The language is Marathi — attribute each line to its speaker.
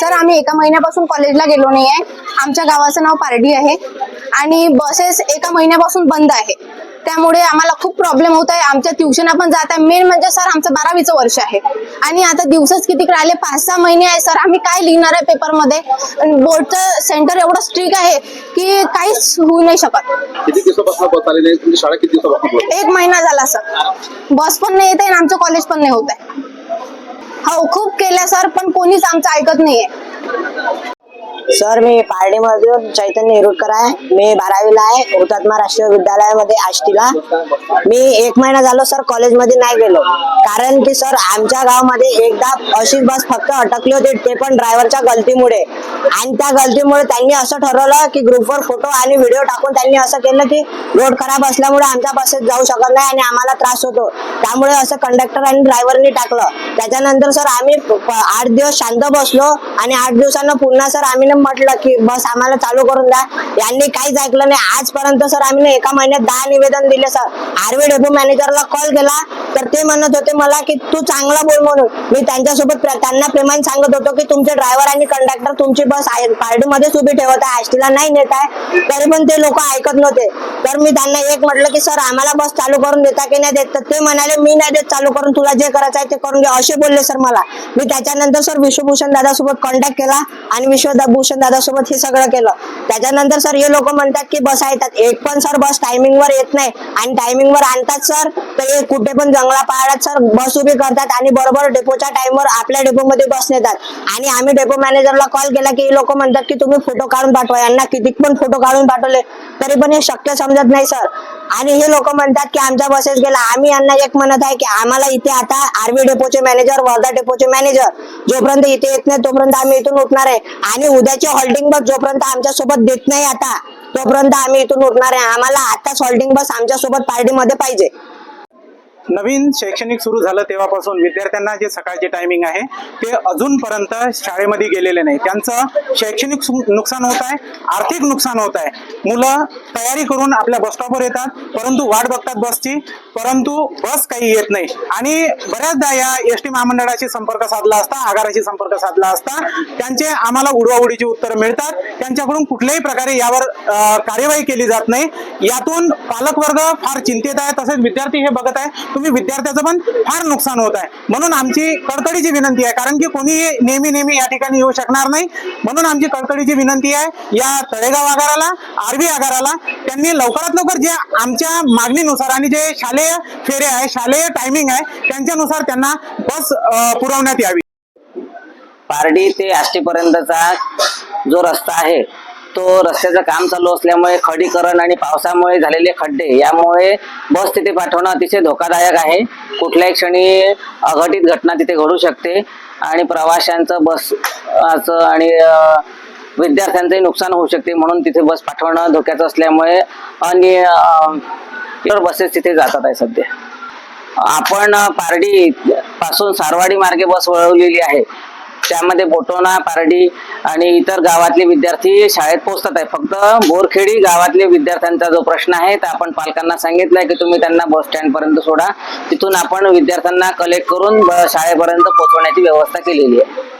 Speaker 1: सर आम्ही एका महिन्यापासून कॉलेजला गेलो नाही आहे आमच्या गावाचं नाव पारडी आहे. आणि बसेस एका महिन्यापासून बंद आहे. त्यामुळे आम्हाला खूप प्रॉब्लेम होत आहे. आमच्या ट्युशना पण जात आहे. मेन म्हणजे सर आमचं बारावीचं वर्ष आहे. आणि आता दिवसच किती राहिले? पाच सहा महिने आहे. सर आम्ही काय लिहिणार आहे पेपरमध्ये बोर्डचं सेंटर एवढं स्ट्रिक आहे की काहीच होऊ नाही शकत.
Speaker 2: किती दिवसापासून बस आली नाही? तुमची शाळा किती दिवसापासून बंद?
Speaker 1: एक महिना झाला सर. बस पण नाही येत आहे आणि आमचं कॉलेज पण नाही होत आहे. हो खूप केल्यासार पण कोणीच आमचं ऐकत नाहीये.
Speaker 3: सर मी पारडीमधून चैतन्य हिरुटकर आहे. मी बारावीला आहे हुतात्मा राष्ट्रीय विद्यालयामध्ये आष्टीला. मी एक महिना झालो सर कॉलेजमध्ये नाही गेलो. कारण की सर आमच्या गावामध्ये एकदा अशीच बस फक्त अटकली होती ते पण ड्रायव्हरच्या गलतीमुळे. आणि त्या गलतीमुळे त्यांनी असं ठरवलं की ग्रुपवर फोटो आणि व्हिडिओ टाकून त्यांनी असं केलं की रोड खराब असल्यामुळे आमच्या बसेस जाऊ शकत नाही आणि आम्हाला त्रास होतो. त्यामुळे असं कंडक्टर आणि ड्रायव्हरनी टाकलं. त्याच्यानंतर सर आम्ही आठ दिवस शांत बसलो आणि आठ दिवसांना पुन्हा सर आम्ही म्हटलं की बस आम्हाला चालू करून द्या. यांनी काहीच ऐकलं नाही. आजपर्यंत सर आम्ही एका महिन्यात दहा निवेदन दिले सर. आरवी डेपो मॅनेजरला कॉल केला तर ते म्हणत होते मला की तू चांगला बोल म्हणून. मी त्यांच्यासोबत त्यांना प्रेमाने सांगत होतो की तुमचे ड्रायव्हर आणि कंडक्टर तुमची बस पार्टीमध्येच उभी ठेवत आहे आष्टीला नाही नेत आहे. तरी पण ते लोक ऐकत नव्हते. तर मी त्यांना एक म्हटलं की सर आम्हाला बस चालू करून देता की नाही देत? तर ते म्हणाले मी नाही देत चालू करून तुला जे करायचं आहे ते करून घे. असे बोलले सर मला. मी त्याच्यानंतर सर विश्वभूषण दादासोबत कॉन्टॅक्ट केला आणि विश्वभूषण दादासोबत हे सगळं केलं. त्याच्यानंतर सर हे लोक म्हणतात की बस येतात एक पण सर बस टायमिंगवर येत नाही. आणि टायमिंगवर आणतात सर तर हे कुठे पण जंगला पहाडात सर बस उभी करतात आणि बरोबर डेपोच्या टाइमवर आपल्या डेपोमध्ये बस नेतात. आणि आम्ही डेपो मॅनेजरला कॉल केला की हे लोक म्हणतात की तुम्ही फोटो काढून पाठवा. यांना किती पण फोटो काढून पाठवले तरी पण हे शक्य समजत नाही सर आणि हे लोक म्हणतात की आमच्या बसेस गेला. आम्ही यांना एक म्हणत आहे की आम्हाला इथे आता आर्मी डेपोचे मॅनेजर वर्धा डेपोचे मॅनेजर जोपर्यंत इथे येत नाही तोपर्यंत आम्ही इथून उठणार आहे. आणि उद्याची हॉल्टिंग बस जोपर्यंत आमच्यासोबत देत नाही आता तोपर्यंत आम्ही इथून उठणार आहे. आम्हाला आताच हॉल्टिंग बस आमच्यासोबत पार्टीमध्ये पाहिजे.
Speaker 4: नवीन शैक्षणिक सुरू झालं तेव्हापासून विद्यार्थ्यांना जे सकाळचे टायमिंग आहे ते अजूनपर्यंत शाळेमध्ये गेलेले नाही. त्यांचं शैक्षणिक नुकसान होत आहे आर्थिक नुकसान होत आहे. मुलं तयारी करून आपल्या बस स्टॉपवर येतात परंतु वाट बघतात बसची परंतु बस काही येत नाही. आणि बऱ्याचदा या एस टी महामंडळाशी संपर्क साधला असता आगाराशी संपर्क साधला असता त्यांचे आम्हाला उडवाउडीची उत्तरं मिळतात. त्यांच्याकडून कुठल्याही प्रकारे यावर कार्यवाही केली जात नाही. यातून पालकवर्ग फार चिंतेत आहे तसेच विद्यार्थी हे बघत आहे. तुम्ही विद्यार्थ्याचं पण फार नुकसान होत आहे. म्हणून आमची कडकडीची विनंती आहे कारण की कोणी नेहमी नेहमी या ठिकाणी येऊ शकणार नाही. म्हणून आमची कडकडीची विनंती आहे या तळेगाव आगाराला आरबी आगाराला त्यांनी लवकरात लवकर जे आमच्या मागणीनुसार आणि जे शालेय फेरे आहे शालेय टायमिंग आहे त्यांच्यानुसार त्यांना बस पुरवण्यात यावी.
Speaker 3: पारडी ते आष्टीपर्यंतचा जो रस्ता आहे तो रस्त्याचं काम चालू असल्यामुळे खडीकरण आणि पावसामुळे झालेले खड्डे यामुळे बस तिथे पाठवणं अतिशय धोकादायक आहे. कुठल्याही क्षणी अघटित घटना तिथे घडू शकते आणि प्रवाशांचं बस आणि विद्यार्थ्यांचंही नुकसान होऊ शकते म्हणून तिथे बस पाठवणं धोक्याचं असल्यामुळे आणि बसेस तिथे जातात आहे सध्या. आपण पारडी पासून सारवाडी मार्गे बस वळवलेली आहे. त्यामध्ये बोटोना पारडी आणि इतर गावातले विद्यार्थी शाळेत पोहोचतात आहे. फक्त बोरखेडी गावातले विद्यार्थ्यांचा जो प्रश्न आहे तर आपण पालकांना सांगितलंय की तुम्ही त्यांना बस स्टँड पर्यंत सोडा. तिथून आपण विद्यार्थ्यांना कलेक्ट करून शाळेपर्यंत पोहोचवण्याची व्यवस्था केलेली आहे.